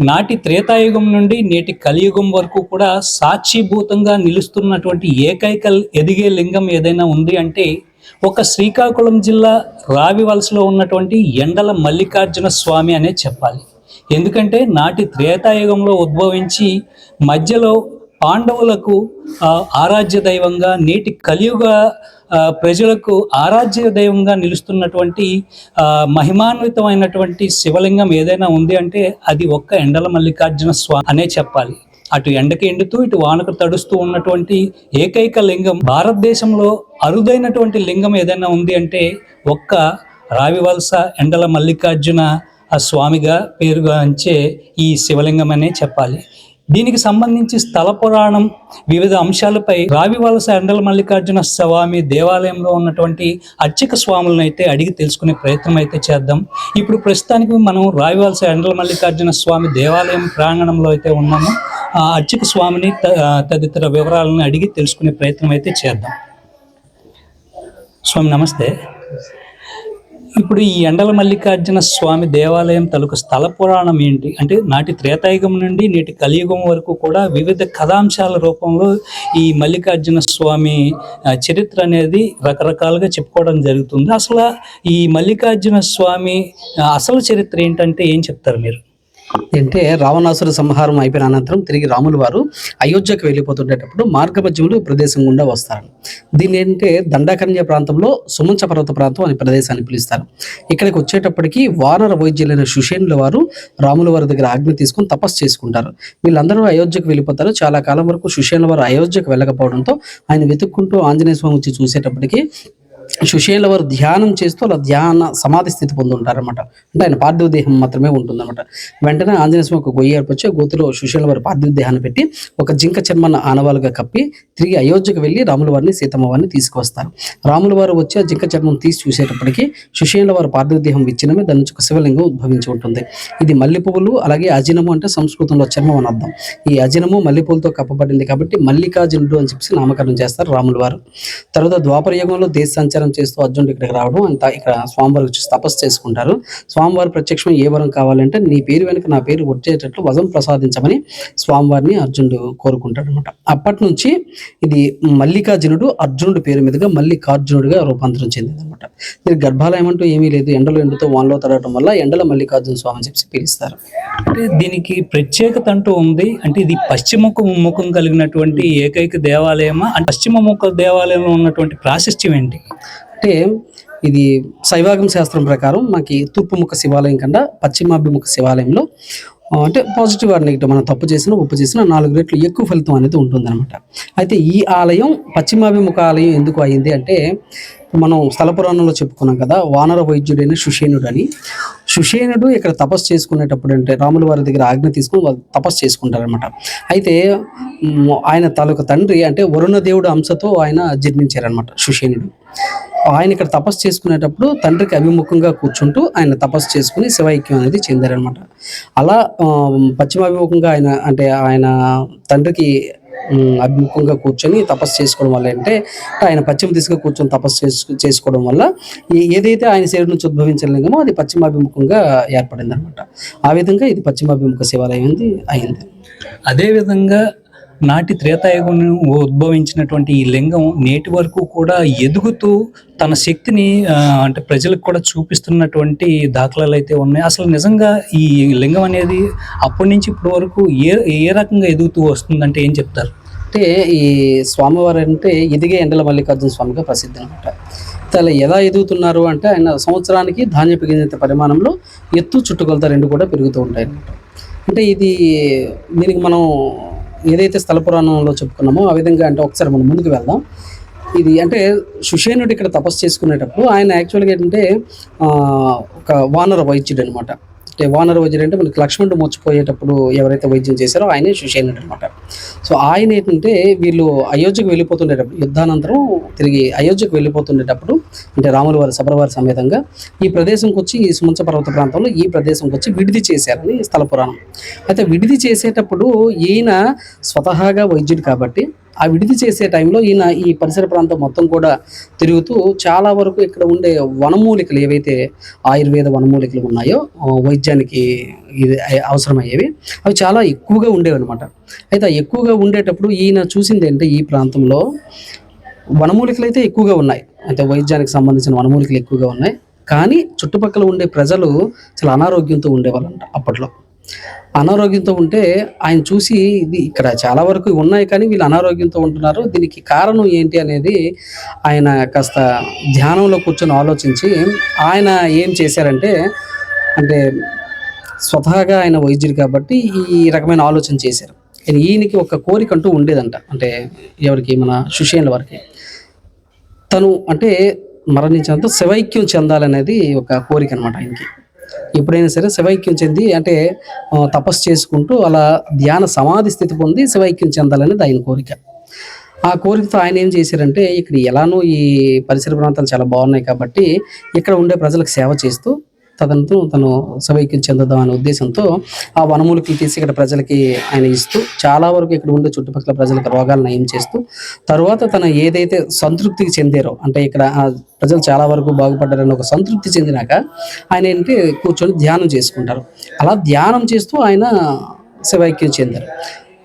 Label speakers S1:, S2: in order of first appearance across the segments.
S1: నాటి త్రేతాయుగం నుండి నేటి కలియుగం వరకు కూడా సాక్షిభూతంగా నిలుస్తున్నటువంటి ఏకైక ఎదిగే లింగం ఏదైనా ఉంది అంటే ఒక శ్రీకాకుళం జిల్లా రావివలసలో ఉన్నటువంటి ఎండల మల్లికార్జున స్వామి అనే చెప్పాలి. ఎందుకంటే నాటి త్రేతాయుగంలో ఉద్భవించి మధ్యలో పాండవులకు ఆరాధ్య దైవంగా నేటి కలియుగ ప్రజలకు ఆరాధ్య దైవంగా నిలుస్తున్నటువంటి మహిమాన్వితమైనటువంటి శివలింగం ఏదైనా ఉంది అంటే అది ఒక్క ఎండల మల్లికార్జున స్వామి అనే చెప్పాలి. అటు ఎండకి ఎండుతూ ఇటు వానకు తడుస్తూ ఉన్నటువంటి ఏకైక లింగం భారతదేశంలో అరుదైనటువంటి లింగం ఏదైనా ఉంది అంటే ఒక్క రావివలస ఎండల మల్లికార్జున స్వామిగా పేరుగాంచే ఈ శివలింగం అనే చెప్పాలి. దీనికి సంబంధించి స్థల పురాణం వివిధ అంశాలపై రావివలస ఎండల మల్లికార్జున స్వామి దేవాలయంలో ఉన్నటువంటి అర్చక స్వాములను అయితే అడిగి తెలుసుకునే ప్రయత్నం అయితే చేద్దాం. ఇప్పుడు ప్రస్తుతానికి మనం రావివలస ఎండల మల్లికార్జున స్వామి దేవాలయం ప్రాంగణంలో అయితే ఉన్నాము. ఆ అర్చక స్వామిని తదితర వివరాలను అడిగి తెలుసుకునే ప్రయత్నం అయితే చేద్దాం. స్వామి నమస్తే. ఇప్పుడు ఈ ఎండల మల్లికార్జున స్వామి దేవాలయం తలుకు స్థల పురాణం ఏంటి? అంటే నాటి త్రేతాయుగం నుండి నేటి కలియుగం వరకు కూడా వివిధ కథాంశాల రూపంలో ఈ మల్లికార్జున స్వామి చరిత్ర అనేది రకరకాలుగా చెప్పుకోవడం జరుగుతుంది. అసలు ఈ మల్లికార్జున స్వామి అసలు చరిత్ర ఏంటంటే ఏం చెప్తారు మీరు?
S2: అంటే రావణాసుర సంహారం అయిపోయిన అనంతరం తిరిగి రాములు వారు అయోధ్యకు వెళ్ళిపోతుండేటప్పుడు మార్గ ప్రదేశం గుండా వస్తారు. దీన్ని ఏంటంటే దండాకర్ణ్య ప్రాంతంలో సుమంచ పర్వత ప్రాంతం అనే ప్రదేశాన్ని పిలుస్తారు. ఇక్కడికి వచ్చేటప్పటికి వానర వైద్యులైన సుషేనుల వారు రాముల వారి దగ్గర ఆజ్ఞ తీసుకుని తపస్సు చేసుకుంటారు. వీళ్ళందరూ అయోధ్యకు వెళ్ళిపోతారు. చాలా కాలం వరకు సుషేనుల వారు అయోధ్యకు వెళ్ళకపోవడంతో ఆయన వెతుక్కుంటూ ఆంజనేయ స్వామి వచ్చి చూసేటప్పటికి సుశీల వారు ధ్యానం చేస్తూ అలా ధ్యాన సమాధి స్థితి పొంది ఉంటారన్నమాట అంటే ఆయన పార్థివ దేహం మాత్రమే ఉంటుందన్నమాట. వెంటనే ఆంజనేయ స్వామి ఒక గొయ్యి ఏర్పరిచి గోతులో సుశీల వారి పార్థివ దేహాన్ని పెట్టి ఒక జింక చర్మన్న ఆనవాలుగా కప్పి తిరిగి అయోధ్యకు వెళ్ళి రాముల వారిని సీతమ్మ వారిని తీసుకొస్తారు రాముల వారు వచ్చి ఆ జింక చర్మం తీసి చూసేటప్పటికి సుశీల వారి పార్థివ దేహం విచ్చినమే దాని నుంచి ఒక శివలింగం ఉద్భవించి ఉంటుంది. ఇది మల్లె పువ్వులు అలాగే అజినము అంటే సంస్కృతంలో చర్మం అని అర్థం. ఈ అజినము మల్లెపూలతో కప్పబడింది కాబట్టి మల్లికార్జునుడు అని చెప్పి నామకరణం చేస్తారు రాముల వారు తర్వాత ద్వాపర యుగంలో దేశ సంచారం చేస్తూ అర్జునుడు ఇక్కడికి రావడం అంత ఇక్కడ స్వామివారికి వచ్చి తపస్సు చేసుకుంటారు. స్వామివారి ప్రత్యక్షం ఏ వరం కావాలంటే నీ పేరు వెనుక నా పేరు వచ్చేటట్లు వజం ప్రసాదించమని స్వామివారిని అర్జునుడు కోరుకుంటాడు అనమాట అప్పటి నుంచి ఇది మల్లికార్జునుడు అర్జునుడి పేరు మీదుగా మల్లికార్జునుడిగా రూపాంతరం చెందింది అనమాట దీనికి గర్భాలయం అంటూ ఏమీ లేదు. ఎండలో ఎండుతో వానలో తడటం వల్ల ఎండల మల్లికార్జున స్వామి అని చెప్పి పిలుస్తారు.
S1: అంటే దీనికి ప్రత్యేకత అంటూ ఉంది. అంటే ఇది పశ్చిమ ముఖం కలిగినటువంటి ఏకైక దేవాలయమా? అంటే పశ్చిమ ముఖ దేవాలయంలో ఉన్నటువంటి ప్రాశస్త్యం ఏంటి?
S2: అంటే ఇది శైవాగం శాస్త్రం ప్రకారం మనకి తూర్పు ముఖ శివాలయం కన్నా పశ్చిమాభిముఖ శివాలయంలో అంటే పాజిటివ్ ఆర్ నెగిటివ్ మనం తప్పు చేసినా ఉప్పు చేసిన నాలుగు రెట్లు ఎక్కువ ఫలితం అనేది ఉంటుందన్నమాట. అయితే ఈ ఆలయం పశ్చిమాభిముఖ ఆలయం ఎందుకు అయింది అంటే మనం స్థల పురాణంలో చెప్పుకున్నాం కదా వానర వైద్యుడైన సుషేనుడు అని సుషేనుడు ఇక్కడ తపస్సు చేసుకునేటప్పుడు అంటే రాముల వారి దగ్గర ఆజ్ఞ తీసుకుని వాళ్ళు తపస్సు చేసుకుంటారనమాట అయితే ఆయన తాలూకు తండ్రి అంటే వరుణదేవుడు అంశతో ఆయన జన్మించారనమాట సుషేనుడు ఆయన ఇక్కడ తపస్సు చేసుకునేటప్పుడు తండ్రికి అభిముఖంగా కూర్చుంటూ ఆయన తపస్సు చేసుకుని శివైక్యం అనేది చెందారనమాట అలా పశ్చిమాభిముఖంగా ఆయన అంటే ఆయన తండ్రికి అభిముఖంగా కూర్చొని తపస్సు చేసుకోవడం వల్ల అంటే ఆయన పశ్చిమ దిశగా కూర్చొని తపస్సు చేసు చేసుకోవడం వల్ల ఏదైతే ఆయన శరీరం నుంచి ఉద్భవించిన లింగమో అది పశ్చిమాభిముఖంగా ఏర్పడింది అనమాట ఆ విధంగా ఇది పశ్చిమాభిముఖ శివాలయం అయింది. అయింది
S1: అదేవిధంగా నాటి త్రేతాయుగం ఉద్భవించినటువంటి ఈ లింగం నేటి వరకు కూడా ఎదుగుతూ తన శక్తిని అంటే ప్రజలకు కూడా చూపిస్తున్నటువంటి దాఖలాలు అయితే ఉన్నాయి. అసలు నిజంగా ఈ లింగం అనేది అప్పటి నుంచి ఇప్పటి వరకు ఏ ఏ రకంగా ఎదుగుతూ వస్తుందంటే ఏం చెప్తారు?
S2: అంటే ఈ స్వామివారు అంటే ఎదిగే ఎండల మల్లికార్జున స్వామిగా ప్రసిద్ధి అనమాట. తల ఎలా ఎదుగుతున్నారు అంటే ఆయన సంవత్సరానికి ధాన్యపు గింజంత పరిమాణంలో ఎత్తు చుట్టుకొలత రెండు కూడా పెరుగుతూ ఉంటాయి అంటే ఇది దీనికి మనం ఏదైతే స్థల పురాణంలో చెప్పుకున్నామో ఆ విధంగా అంటే ఒకసారి మనం ముందుకు వెళ్దాం. ఇది అంటే సుషేనుడు ఇక్కడ తపస్సు చేసుకునేటప్పుడు ఆయన యాక్చువల్గా ఏంటంటే ఒక వానర వైద్యుడు అనమాట అంటే వానర వైద్యుడు అంటే మనకి లక్ష్మణుడు మర్చిపోయేటప్పుడు ఎవరైతే వైద్యం చేశారో ఆయనే సుషేనుడు అనమాట సో ఆయన ఏంటంటే వీళ్ళు అయోధ్యకు వెళ్ళిపోతుండేటప్పుడు యుద్ధానంతరం తిరిగి అయోధ్యకు వెళ్ళిపోతుండేటప్పుడు అంటే రాముల వారి సబరవారి సమేతంగా ఈ ప్రదేశంకి వచ్చి ఈ సుమంచ పర్వత ప్రాంతంలో ఈ ప్రదేశంకి వచ్చి విడిది చేశారని స్థల పురాణం. అయితే విడిది చేసేటప్పుడు ఈయన స్వతహాగా వైద్యుడు కాబట్టి ఆ విడిది చేసే టైంలో ఈయన ఈ పరిసర ప్రాంతం మొత్తం కూడా తిరుగుతూ చాలా వరకు ఇక్కడ ఉండే వనమూలికలు ఏవైతే ఆయుర్వేద వనమూలికలు ఉన్నాయో వైద్యానికి ఇది అవసరమయ్యేవి అవి చాలా ఎక్కువగా ఉండేవి అనమాట అయితే ఎక్కువగా ఉండేటప్పుడు ఈయన చూసింది ఏంటంటే ఈ ప్రాంతంలో వనమూలికలు అయితే ఎక్కువగా ఉన్నాయి. అయితే వైద్యానికి సంబంధించిన వనమూలికలు ఎక్కువగా ఉన్నాయి. కానీ చుట్టుపక్కల ఉండే ప్రజలు చాలా అనారోగ్యంతో ఉండేవాళ్ళంట అప్పట్లో. అనారోగ్యంతో ఉంటే ఆయన చూసి ఇది ఇక్కడ చాలా వరకు ఉన్నాయి కానీ వీళ్ళు అనారోగ్యంతో ఉంటున్నారు. దీనికి కారణం ఏంటి అనేది ఆయన కాస్త ధ్యానంలో కూర్చొని ఆలోచించి ఆయన ఏం చేశారంటే అంటే స్వతహాగా ఆయన వైద్యుడు కాబట్టి ఈ రకమైన ఆలోచన చేశారు. కానీ ఈయనకి ఒక కోరిక అంటూ ఉండేదంట. అంటే ఎవరికి? మన సుషేన్ల వారికి. తను అంటే మరణించినంత శివైక్యం చెందాలనేది ఒక కోరిక అనమాట ఆయనకి. ఎప్పుడైనా సరే శివైక్యం చెంది అంటే తపస్సు చేసుకుంటూ అలా ధ్యాన సమాధి స్థితి పొంది శివైక్యం చెందాలనేది ఆయన కోరిక. ఆ కోరికతో ఆయన ఏం చేశారంటే ఇక్కడ ఎలానో ఈ పరిసర ప్రాంతాలు చాలా బాగున్నాయి కాబట్టి ఇక్కడ ఉండే ప్రజలకు సేవ చేస్తూ తదంతు తను సమైక్యం చెందుదాం అనే ఉద్దేశంతో ఆ వనమూలికలు తీసి ఇక్కడ ప్రజలకి ఆయన ఇస్తూ చాలా వరకు ఇక్కడ ఉండే చుట్టుపక్కల ప్రజలకు రోగాలు నయం చేస్తూ తర్వాత తను ఏదైతే సంతృప్తికి చెందారో అంటే ఇక్కడ ప్రజలు చాలా వరకు బాగుపడ్డారని ఒక సంతృప్తి చెందినాక ఆయన ఏంటి కూర్చొని ధ్యానం చేసుకుంటారు. అలా ధ్యానం చేస్తూ ఆయన శివైక్యం చెందారు.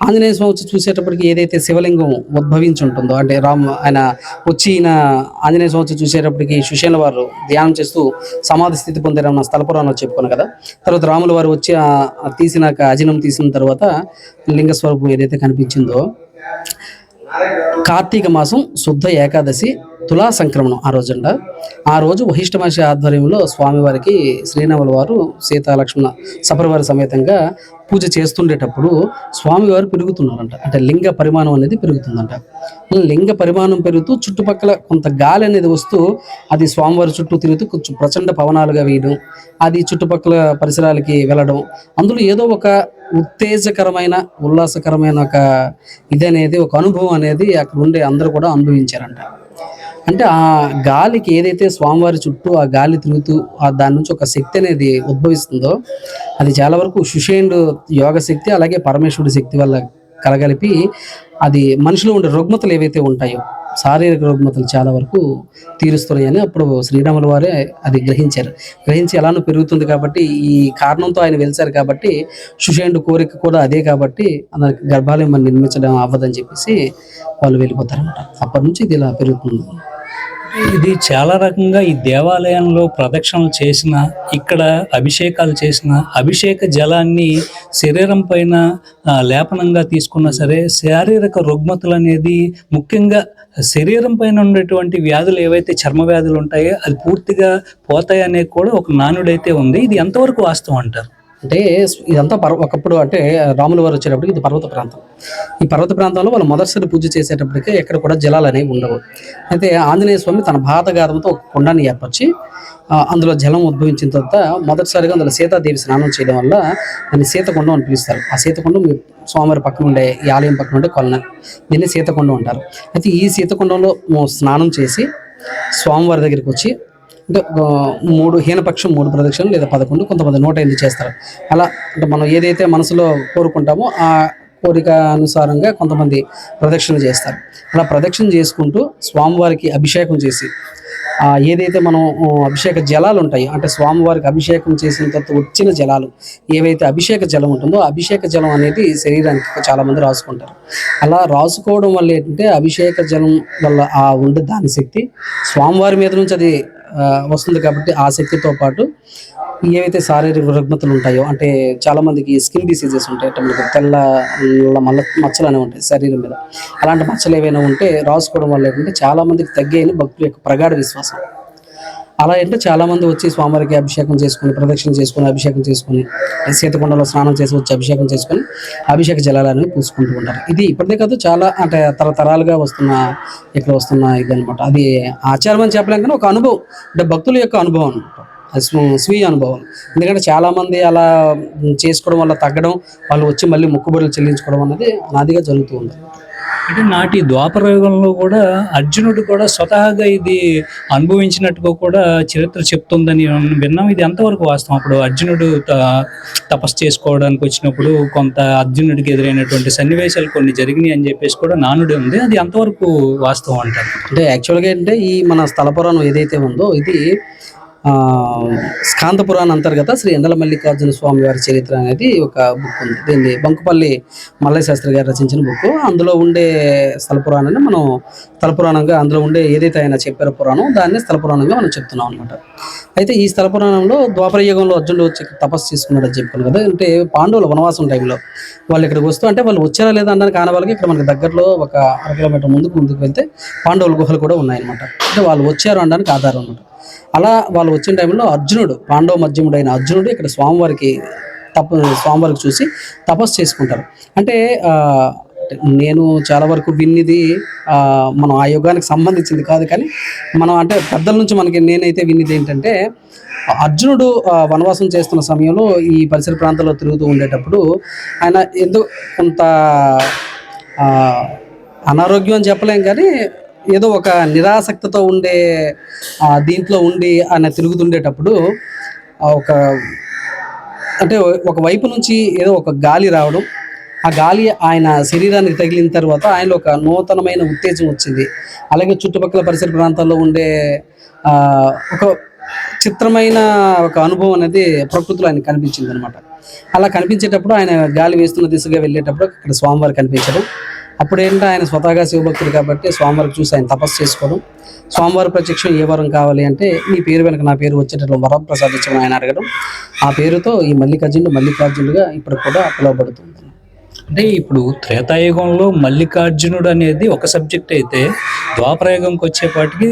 S2: ఆంజనేయ స్వామి వచ్చి చూసేటప్పటికి ఏదైతే శివలింగం ఉద్భవించి ఉంటుందో అంటే రామ్ ఆయన వచ్చి ఈయన ఆంజనేయ స్వామి వచ్చి చూసేటప్పటికి సుశేల వారు ధ్యానం చేస్తూ సమాధి స్థితి పొందారన్న స్థలపురాణం చెప్పుకున్నాను కదా. తర్వాత రాముల వారు వచ్చి తీసినాక అజినం తీసిన తర్వాత లింగ స్వరూపం ఏదైతే కనిపించిందో కార్తీక మాసం శుద్ధ ఏకాదశి తులా సంక్రమణం ఆ రోజుండ ఆ రోజు వహిష్ఠ మహర్షి ఆధ్వర్యంలో స్వామివారికి శ్రీనవల వారు సీతాలక్ష్మణ సపరివారి సమేతంగా పూజ చేస్తుండేటప్పుడు స్వామివారు పెరుగుతున్నారంట. అంటే లింగ పరిమాణం అనేది పెరుగుతుందంట. లింగ పరిమాణం పెరుగుతూ చుట్టుపక్కల కొంత గాలి అనేది వస్తూ అది స్వామివారి చుట్టూ తిరుగుతూ కొంచెం ప్రచండ పవనాలుగా వేయడం అది చుట్టుపక్కల పరిసరాలకి వెళ్ళడం అందులో ఏదో ఒక ఉత్తేజకరమైన ఉల్లాసకరమైన ఒక ఇది అనేది ఒక అనుభవం అనేది అక్కడ ఉండే అందరూ కూడా అనుభవించారంట. అంటే ఆ గాలికి ఏదైతే స్వామివారి చుట్టూ ఆ గాలి తిరుగుతూ ఆ దాని నుంచి ఒక శక్తి అనేది ఉద్భవిస్తుందో అది చాలా వరకు సుషేండు యోగ శక్తి అలాగే పరమేశ్వరుడి శక్తి వల్ల కలగలిపి అది మనిషిలో ఉండే రుగ్మతలు ఏవైతే ఉంటాయో శారీరక రుగ్మతలు చాలా వరకు తీరుస్తున్నాయని అప్పుడు శ్రీరాముల వారే అది గ్రహించారు. గ్రహించి ఎలానో పెరుగుతుంది కాబట్టి ఈ కారణంతో ఆయన వెలిచారు కాబట్టి సుషేండు కోరిక కూడా అదే కాబట్టి గర్భాలయం మనం నిర్మించడం అవ్వదని చెప్పేసి వాళ్ళు వెళ్ళిపోతారన్నమాట. అప్పటి నుంచి ఇది ఇలా పెరుగుతుంది.
S1: ఇది చాలా రకంగా ఈ దేవాలయంలో ప్రదక్షిణలు చేసిన ఇక్కడ అభిషేకాలు చేసిన అభిషేక జలాన్ని శరీరం పైన లేపనంగా తీసుకున్నా సరే శారీరక రుగ్మతలు అనేది ముఖ్యంగా శరీరం పైన ఉండేటువంటి వ్యాధులు ఏవైతే చర్మ వ్యాధులు ఉంటాయో అది పూర్తిగా పోతాయనే కూడా ఒక నానుడైతే ఉంది. ఇది ఎంతవరకు వాస్తవం అంటారు?
S2: అంటే ఇదంతా పర్వ ఒకప్పుడు అంటే రాముల వారు వచ్చేటప్పటికి ఇది పర్వత ప్రాంతం. ఈ పర్వత ప్రాంతంలో వాళ్ళు మొదటిసారి పూజ చేసేటప్పటికి ఎక్కడ కూడా జలాలు అనేవి ఉండవు. అయితే ఆంజనేయ స్వామి తన భారతగాధంతో ఒక కొండని ఏర్పరిచి అందులో జలం ఉద్భవించిన తర్వాత మొదటిసారిగా అందులో సీతాదేవి స్నానం చేయడం వల్ల దాన్ని సీతకుండం అని పిలుస్తారు. ఆ సీతకొండం స్వామివారి పక్కన ఉండే ఈ ఆలయం పక్కన ఉండే కొలన. దీన్ని సీతకుండం అంటారు. అయితే ఈ సీతకుండంలో స్నానం చేసి స్వామివారి దగ్గరికి వచ్చి అంటే మూడు హీనపక్షం మూడు ప్రదక్షిణలు లేదా పదకొండు కొంతమంది నూట ఎనిమిది చేస్తారు. అలా అంటే మనం ఏదైతే మనసులో కోరుకుంటామో ఆ కోరిక అనుసారంగా కొంతమంది ప్రదక్షిణ చేస్తారు. అలా ప్రదక్షిణ చేసుకుంటూ స్వామివారికి అభిషేకం చేసి ఏదైతే మనం అభిషేక జలాలు ఉంటాయి అంటే స్వామివారికి అభిషేకం చేసిన తర్వాత వచ్చిన జలాలు ఏవైతే అభిషేక జలం ఉంటుందో అభిషేక జలం అనేది శరీరానికి చాలామంది రాసుకుంటారు. అలా రాసుకోవడం వల్ల ఏంటంటే అభిషేక జలం వల్ల ఆ ఉండే దాని శక్తి స్వామివారి మీద నుంచి అది వస్తుంది కాబట్టి ఆ శక్తితో పాటు ఏవైతే శారీరక రుగ్మతలు ఉంటాయో అంటే చాలా మందికి స్కిన్ డిసీజెస్ ఉంటాయి అంటే తెల్ల నల్ల మల్ల మచ్చలు అనేవి ఉంటాయి శరీరం మీద. అలాంటి మచ్చలు ఏవైనా ఉంటే రాసుకోవడం వల్ల ఏంటంటే చాలా మందికి తగ్గాయని భక్తుల యొక్క ప్రగాఢ విశ్వాసం. అలా అంటే చాలా మంది వచ్చి స్వామివారికి అభిషేకం చేసుకుని ప్రదక్షిణ చేసుకుని అభిషేకం చేసుకుని సీతకొండలో స్నానం చేసి వచ్చి అభిషేకం చేసుకుని అభిషేక జలాలను పూసుకుంటూ ఉంటారు. ఇది ఇప్పటిదే కాదు చాలా అంటే తరతరాలుగా వస్తున్న ఇక్కడ వస్తున్న ఇది అనమాట అది ఆచారం అని చెప్పలేం కానీ ఒక అనుభవం. అంటే భక్తుల యొక్క అనుభవం అనమాట స్వీయ అనుభవం. ఎందుకంటే చాలామంది అలా చేసుకోవడం వల్ల తగ్గడం వాళ్ళు వచ్చి మళ్ళీ మొక్కుబడులు చెల్లించుకోవడం అనేది నాదిగా జరుగుతూ ఉంది
S1: అంటే నాటి ద్వాపర యుగంలో కూడా అర్జునుడు కూడా స్వతహాగా ఇది అనుభవించినట్టుగా కూడా చరిత్ర చెప్తుందని విన్నాం. ఇది ఎంతవరకు వాస్తవం? అప్పుడు అర్జునుడు త- తపస్సు చేసుకోవడానికి వచ్చినప్పుడు కొంత అర్జునుడికి ఎదురైనటువంటి సన్నివేశాలు కొన్ని జరిగినాయి అని చెప్పేసి కూడా నానుడి ఉంది. అది ఎంతవరకు వాస్తవం అంటారు?
S2: అంటే యాక్చువల్గా ఏంటంటే ఈ మన స్థల పురాణం ఏదైతే ఉందో ఇది స్కాంత పురాణ అంతర్గత శ్రీ ఎండల మల్లికార్జున స్వామి వారి చరిత్ర అనేది ఒక బుక్ ఉంది. దీన్ని బంకుపల్లి మల్లయ్య శాస్త్రి గారు రచించిన బుక్. అందులో ఉండే స్థల పురాణాన్ని మనం స్థల పురాణంగా అందులో ఉండే ఏదైతే ఆయన చెప్పారో పురాణం దాన్ని స్థల పురాణంగా మనం చెప్తున్నాం అనమాట అయితే ఈ స్థల పురాణంలో ద్వాపర యుగంలో అర్జునుడు వచ్చి తపస్సు చేసుకున్నాడు అని చెప్పుకున్నాం కదా. అంటే పాండవులు వనవాసం టైంలో వాళ్ళు ఇక్కడికి వస్తూ అంటే వాళ్ళు వచ్చారా లేదా అన్నాను కాని వాళ్ళకి ఇక్కడ మనకి దగ్గరలో ఒక అర కిలోమీటర్ ముందుకు ముందుకు వెళ్తే పాండవుల గుహలు కూడా ఉన్నాయన్నమాట. అంటే వాళ్ళు వచ్చారు అనడానికి ఆధారం అనమాట అలా వాళ్ళు వచ్చిన టైంలో అర్జునుడు పాండవ మధ్యముడైన అర్జునుడు ఇక్కడ స్వామివారికి తప స్వామివారికి చూసి తపస్సు చేసుకుంటారు. అంటే నేను చాలా వరకు విన్నిది మనం ఆ యుగానికి సంబంధించింది కాదు కానీ మనం అంటే పెద్దల నుంచి మనకి నేనైతే విన్నిది ఏంటంటే అర్జునుడు వనవాసం చేస్తున్న సమయంలో ఈ పరిసర ప్రాంతాల్లో తిరుగుతూ ఉండేటప్పుడు ఆయన ఎందుకు కొంత అనారోగ్యం అని చెప్పలేం కానీ ఏదో ఒక నిరాసక్తతో ఉండే దీంట్లో ఉండి ఆయన తిరుగుతుండేటప్పుడు ఒక అంటే ఒక వైపు నుంచి ఏదో ఒక గాలి రావడం ఆ గాలి ఆయన శరీరానికి తగిలిన తర్వాత ఆయనలో ఒక నూతనమైన ఉత్తేజం వచ్చింది. అలాగే చుట్టుపక్కల పరిసర ప్రాంతాల్లో ఉండే ఒక చిత్రమైన ఒక అనుభవం అనేది ప్రకృతిలో ఆయన కనిపించింది అనమాట అలా కనిపించేటప్పుడు ఆయన గాలి వేస్తున్న దిశగా వెళ్ళేటప్పుడు అక్కడ స్వామివారు కనిపించడం అప్పుడు ఏంటంటే ఆయన స్వతహాగా శివభక్తుడు కాబట్టి స్వామివారికి చూసి ఆయన తపస్సు చేసుకోవడం. స్వామివారి ప్రత్యక్షం ఏ వరం కావాలి అంటే మీ పేరు వెనక నా పేరు వచ్చేటట్లు వరం ప్రసాదించడం ఆయన అడగడం. ఆ పేరుతో ఈ మల్లికార్జునుడు మల్లికార్జునుడుగా ఇప్పుడు కూడా పిలువబడుతుంది
S1: అంటే ఇప్పుడు త్రేతాయుగంలో మల్లికార్జునుడు అనేది ఒక సబ్జెక్ట్ అయితే ద్వాపరయుగంకి వచ్చేపాటికి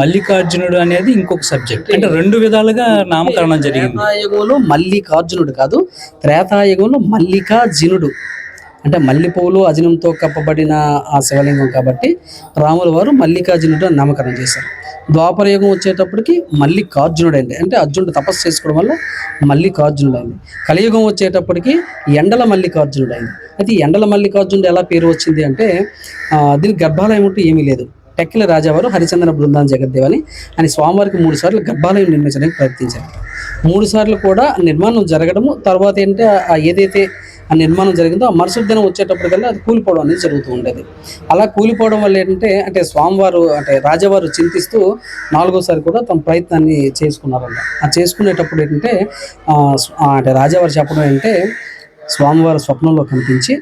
S1: మల్లికార్జునుడు అనేది ఇంకొక సబ్జెక్ట్. అంటే రెండు విధాలుగా నామకరణం జరిగింది.
S2: త్రేతాయుగంలో మల్లికార్జునుడు కాదు త్రేతాయుగంలో మల్లికార్జునుడు. అంటే మల్లెపూలు అజనంతో కప్పబడిన ఆ శివలింగం కాబట్టి రాముల వారు మల్లికార్జునుడు నామకరణం చేశారు. ద్వాపర యుగం వచ్చేటప్పటికి మల్లికార్జునుడు అండి అంటే అర్జునుడు తపస్సు చేసుకోవడం వల్ల మల్లికార్జునుడు అయింది కలియుగం వచ్చేటప్పటికి ఎండల మల్లికార్జునుడు అయింది అయితే ఎండల మల్లికార్జునుడు ఎలా పేరు వచ్చింది అంటే ఆ, దీనికి గర్భాలయం ఉంటే ఏమీ లేదు. టెక్కిల రాజావారు హరిచంద్ర బృందాన్ జగద్దేవ్ అని ఆయన స్వామివారికి మూడు సార్లు గర్భాలయం నిర్మించడానికి ప్రయత్నించారు. మూడు సార్లు కూడా నిర్మాణం జరగడము తర్వాత ఏంటంటే ఏదైతే ఆ నిర్మాణం జరిగిందో ఆ మరుసటి దినం వచ్చేటప్పటికల్లా అది కూలిపోవడం అనేది జరుగుతూ ఉండేది. అలా కూలిపోవడం వల్ల ఏంటంటే అంటే స్వామివారు అంటే రాజావారు చింతిస్తూ నాలుగోసారి కూడా తమ ప్రయత్నాన్ని చేసుకున్నారంట. ఆ చేసుకునేటప్పుడు ఏంటంటే అంటే రాజావారు చెప్పడం ఏంటంటే స్వామివారి స్వప్నంలో కనిపించి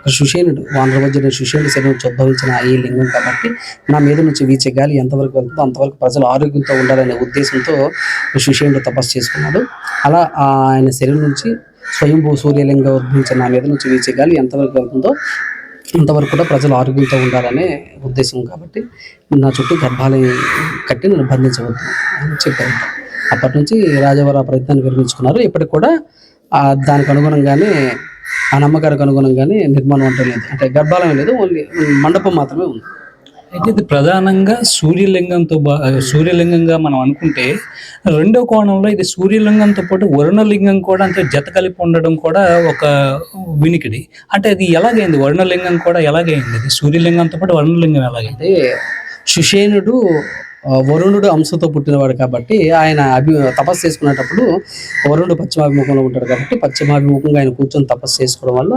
S2: ఒక సుషేనుడు వానరవజ్జుడు సుషేనుడు శరీరం ఉద్భవించిన ఈ లింగం కాబట్టి నా మీద నుంచి వీచే గాలి ఎంతవరకు వెళ్తుందో అంతవరకు ప్రజలు ఆరోగ్యంతో ఉండాలనే ఉద్దేశంతో సుషేనుడు తపస్సు చేసుకున్నాడు. అలా ఆయన శరీరం నుంచి స్వయంభూ సూర్యలింగం ఉద్భవించిన నా మీద నుంచి వీచే గాలి ఎంతవరకు వెళ్తుందో అంతవరకు కూడా ప్రజలు ఆరోగ్యంతో ఉండాలనే ఉద్దేశం కాబట్టి నా చుట్టూ గర్భాలయం కట్టి నన్ను బంధించవద్దు అని చెప్పారు. అప్పటి నుంచి రాజవారు ఆ ప్రయత్నాన్ని విరమించుకున్నారు. ఇప్పటికి కూడా దానికి అనుగుణంగానే ఆ నమ్మకానికి అనుగుణంగానే నిర్మాణం అంటే లేదు. అంటే గర్భాలయం లేదు ఓన్లీ మండపం మాత్రమే ఉంది.
S1: అయితే ఇది ప్రధానంగా సూర్యలింగంతో బా సూర్యలింగంగా మనం అనుకుంటే రెండో కోణంలో ఇది సూర్యలింగంతో పాటు వరుణలింగం కూడా అంటే జత కలిపి ఉండడం కూడా ఒక వినికిడి. అంటే అది ఎలాగైంది? వరుణలింగం కూడా ఎలాగైంది? ఇది సూర్యలింగంతో పాటు వరుణలింగం ఎలాగైంది?
S2: సుషేనుడు వరుణుడు అంశతో పుట్టినవాడు కాబట్టి ఆయన అభి తపస్సు చేసుకునేటప్పుడు వరుణుడు పశ్చిమాభిముఖంలో ఉంటాడు కాబట్టి పశ్చిమాభిముఖంగా ఆయన కూర్చొని తపస్సు చేసుకోవడం వల్ల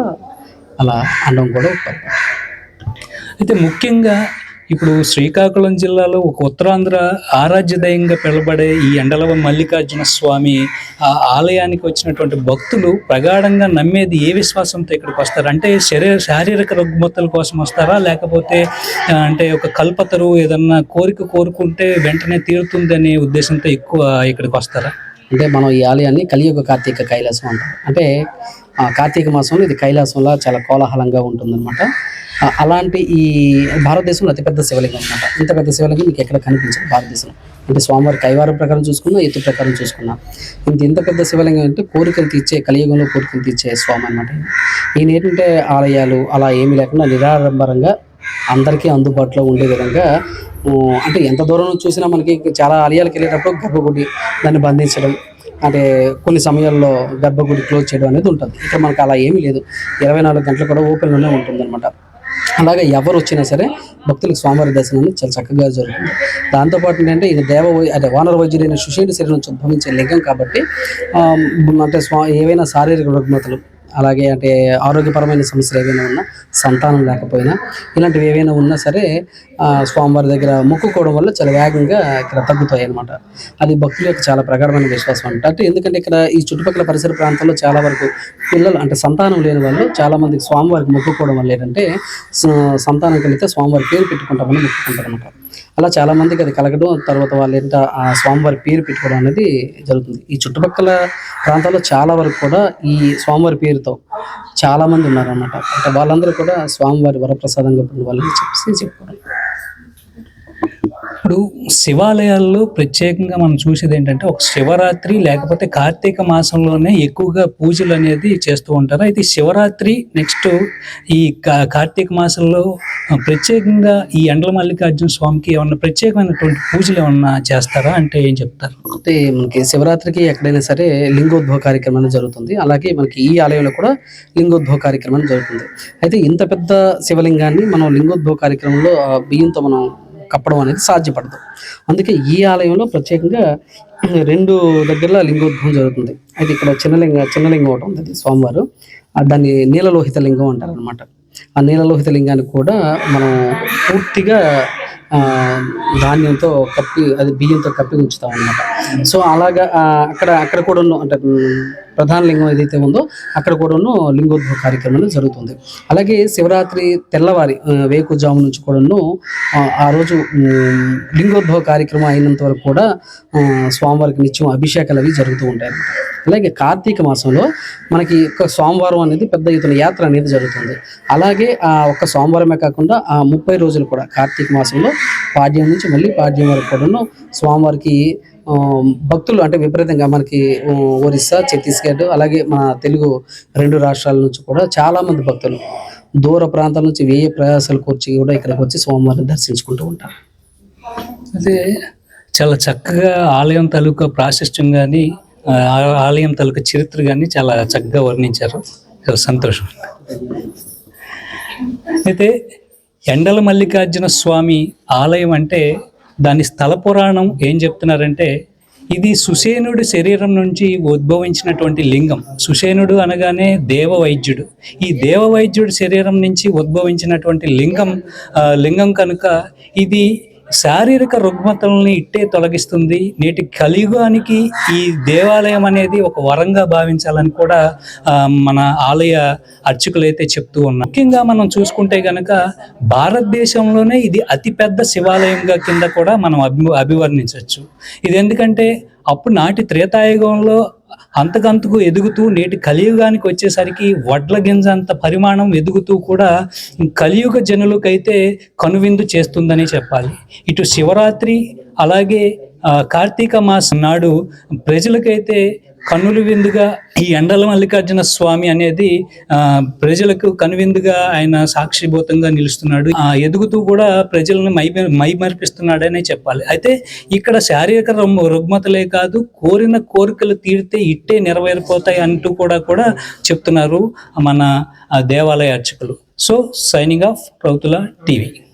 S2: అలా అండం కూడా
S1: అయితే ముఖ్యంగా ఇప్పుడు శ్రీకాకుళం జిల్లాలో ఒక ఉత్తరాంధ్ర ఆరాధ్యదయంగా పిలబడే ఈ ఎండలవ మల్లికార్జున స్వామి ఆ ఆలయానికి వచ్చినటువంటి భక్తులు ప్రగాఢంగా నమ్మేది ఏ విశ్వాసంతో ఇక్కడికి వస్తారు? అంటే శరీర శారీరక రుగ్మతల కోసం వస్తారా? లేకపోతే అంటే ఒక కల్పతరు ఏదన్నా కోరిక కోరుకుంటే వెంటనే తీరుతుంది అనే ఉద్దేశంతో ఎక్కువ ఇక్కడికి వస్తారా?
S2: అంటే మనం ఈ ఆలయాన్ని కలియుగ కార్తీక కైలాసం అంటాం. అంటే కార్తీక మాసంలో ఇది కైలాసంలో చాలా కోలాహలంగా ఉంటుందన్నమాట. అలాంటి ఈ భారతదేశంలో అతిపెద్ద శివలింగం అనమాట ఇంత పెద్ద శివలింగం మీకు ఎక్కడ కనిపించదు భారతదేశంలో. అంటే స్వామివారి కైవారం ప్రకారం చూసుకున్నా ఎత్తు ప్రకారం చూసుకున్నా. ఇంత ఇంత పెద్ద శివలింగం అంటే కోరికలు తీర్చే కలియుగంలో కోరికలు తీర్చే స్వామి అనమాట ఈయన ఏంటంటే ఆలయాలు అలా ఏమీ లేకుండా నిరాడంబరంగా అందరికీ అందుబాటులో ఉండే విధంగా అంటే ఎంత దూరం చూసినా మనకి చాలా ఆలయాలకు వెళ్ళేటప్పుడు గర్భగుడి దాన్ని బంధించడం అంటే కొన్ని సమయాల్లో గర్భగుడి క్లోజ్ చేయడం అనేది ఉంటుంది. ఇక్కడ మనకు అలా ఏమీ లేదు. ఇరవై నాలుగు గంటలు కూడా ఓపెన్లోనే ఉంటుంది అనమాట అలాగే ఎవరు వచ్చినా సరే భక్తులకు స్వామివారి దర్శనం చాలా చక్కగా జరుగుతుంది. దాంతోపాటు ఏంటంటే ఇది దేవ వై- అంటే వానర వైద్యుడైన సుషేణి శరీరం నుంచి ఉద్భవించే లింగం కాబట్టి అంటే స్వా ఏవైనా శారీరక రుగ్మతలు అలాగే అంటే ఆరోగ్యపరమైన సమస్యలు ఏవైనా ఉన్నా సంతానం లేకపోయినా ఇలాంటివి ఏవైనా ఉన్నా సరే స్వామివారి దగ్గర మొక్కుకోవడం వల్ల చాలా వేగంగా ఇక్కడ తగ్గుతాయి అన్నమాట అది భక్తుల యొక్క చాలా ప్రగాఢమైన విశ్వాసం అంట. అంటే ఎందుకంటే ఇక్కడ ఈ చుట్టుపక్కల పరిసర ప్రాంతాల్లో చాలా వరకు పిల్లలు అంటే సంతానం లేని వాళ్ళు చాలామందికి స్వామివారికి మొక్కుకోవడం వల్ల ఏంటంటే సంతానం కలిగితే స్వామివారి పేరు పెట్టుకుంటామని మొక్కుకుంటారు అనమాట అలా చాలా మందికి అది కలగడం తర్వాత వాళ్ళు ఏంట ఆ స్వామివారి పేరు పెట్టుకోవడం అనేది జరుగుతుంది. ఈ చుట్టుపక్కల ప్రాంతాల్లో చాలా వరకు కూడా ఈ స్వామివారి పేరుతో చాలా మంది ఉన్నారన్నమాట. అంటే వాళ్ళందరూ కూడా స్వామివారి వరప్రసాదంగా పొందిన వాళ్ళని చెప్పేసి చెప్పుకోవడం
S1: ఇప్పుడు శివాలయాల్లో ప్రత్యేకంగా మనం చూసేది ఏంటంటే ఒక శివరాత్రి లేకపోతే కార్తీక మాసంలోనే ఎక్కువగా పూజలు అనేది చేస్తూ ఉంటారు. అయితే శివరాత్రి నెక్స్ట్ ఈ కార్తీక మాసంలో ప్రత్యేకంగా ఈ ఎండల మల్లికార్జున స్వామికి ఏమన్నా ప్రత్యేకమైనటువంటి పూజలు ఏమన్నా చేస్తారా? అంటే ఏం చెప్తారు?
S2: అంటే మనకి శివరాత్రికి ఎక్కడైనా సరే లింగోద్భవ కార్యక్రమం అనేది జరుగుతుంది. అలాగే మనకి ఈ ఆలయంలో కూడా లింగోద్భవ కార్యక్రమం అనేది జరుగుతుంది. అయితే ఇంత పెద్ద శివలింగాన్ని మనం లింగోద్భవ కార్యక్రమంలో బియ్యంతో మనం కప్పడం అనేది సాధ్యపడదు. అందుకే ఈ ఆలయంలో ప్రత్యేకంగా రెండు దగ్గరలో లింగోద్భవం జరుగుతుంది. అయితే ఇక్కడ చిన్నలింగ చిన్నలింగం ఒకటి ఉంది సోమవారం స్వామివారు దాన్ని నీలలోహిత లింగం అంటారనమాట ఆ నీలలోహిత లింగాన్ని కూడా మనం పూర్తిగా ధాన్యంతో కప్పి అది బియ్యంతో కప్పి ఉంచుతాం అనమాట సో అలాగా అక్కడ అక్కడ కూడాను అంటే ప్రధాన లింగం ఏదైతే ఉందో అక్కడ కూడాను లింగోద్భవ కార్యక్రమం జరుగుతుంది. అలాగే శివరాత్రి తెల్లవారి వేకుజాము నుంచి కూడాను ఆ, రోజు లింగోద్భవ కార్యక్రమం అయినంత వరకు కూడా స్వామివారికి నిత్యం అభిషేకాలు అవి జరుగుతూ ఉంటాయి అలాగే కార్తీక మాసంలో మనకి ఒక సోమవారం అనేది పెద్ద ఎత్తున యాత్ర అనేది జరుగుతుంది. అలాగే ఆ ఒక్క సోమవారమే కాకుండా ఆ ముప్పై రోజులు కూడా కార్తీక మాసంలో పాడ్యం నుంచి మళ్ళీ పాడ్యం వరకు కూడాను స్వామివారికి భక్తులు అంటే విపరీతంగా మనకి ఒరిస్సా ఛత్తీస్గఢ్ అలాగే మన తెలుగు రెండు రాష్ట్రాల నుంచి కూడా చాలామంది భక్తులు దూర ప్రాంతాల నుంచి వేయ ప్రయాసాలు కూర్చి కూడా ఇక్కడికి వచ్చి స్వామివారిని దర్శించుకుంటూ ఉంటారు.
S1: అదే చాలా చక్కగా ఆలయం తాలూకా ప్రాశస్త్యం కానీ ఆలయం తలకు చరిత్ర కానీ చాలా చక్కగా వర్ణించారు. చాలా సంతోషం. అయితే ఎండల మల్లికార్జున స్వామి ఆలయం అంటే దాని స్థల పురాణం ఏం చెప్తున్నారంటే ఇది సుసేనుడి శరీరం నుంచి ఉద్భవించినటువంటి లింగం. సుసేనుడు అనగానే దేవ వైద్యుడు ఈ దేవ వైద్యుడి శరీరం నుంచి ఉద్భవించినటువంటి లింగం లింగం కనుక ఇది శారీరక రుగ్మతల్ని ఇట్టే తొలగిస్తుంది. నేటి కలియుగానికి ఈ దేవాలయం అనేది ఒక వరంగా భావించాలని కూడా మన ఆలయ అర్చకులు అయితే చెప్తూ ఉన్నారు. ముఖ్యంగా మనం చూసుకుంటే గనక భారతదేశంలోనే ఇది అతిపెద్ద శివాలయంగా కింద కూడా మనం అభి అభివర్ణించవచ్చు. ఇది ఎందుకంటే అప్పుడు నాటి త్రేతాయుగంలో అంతకంతకు ఎదుగుతూ నేటి కలియుగానికి వచ్చేసరికి వడ్ల గింజ అంత పరిమాణం ఎదుగుతూ కూడా కలియుగ జనులకైతే కనువిందు చేస్తుందని చెప్పాలి. ఇటు శివరాత్రి అలాగే ఆ, కార్తీక మాసం నాడు ప్రజలకైతే కన్నుల విందుగా ఈ ఎండల మల్లికార్జున స్వామి అనేది ఆ, ప్రజలకు కనువిందుగా ఆయన సాక్షిభూతంగా నిలుస్తున్నాడు. ఆ, ఎదుగుతూ కూడా ప్రజలను మై మైమర్పిస్తున్నాడనే చెప్పాలి. అయితే ఇక్కడ శారీరక రుగ్మతలే కాదు కోరిన కోరికలు తీరితే ఇట్టే నెరవేరిపోతాయి అంటూ కూడా కూడా చెప్తున్నారు మన దేవాలయ అర్చకులు. So signing off Routhula TV.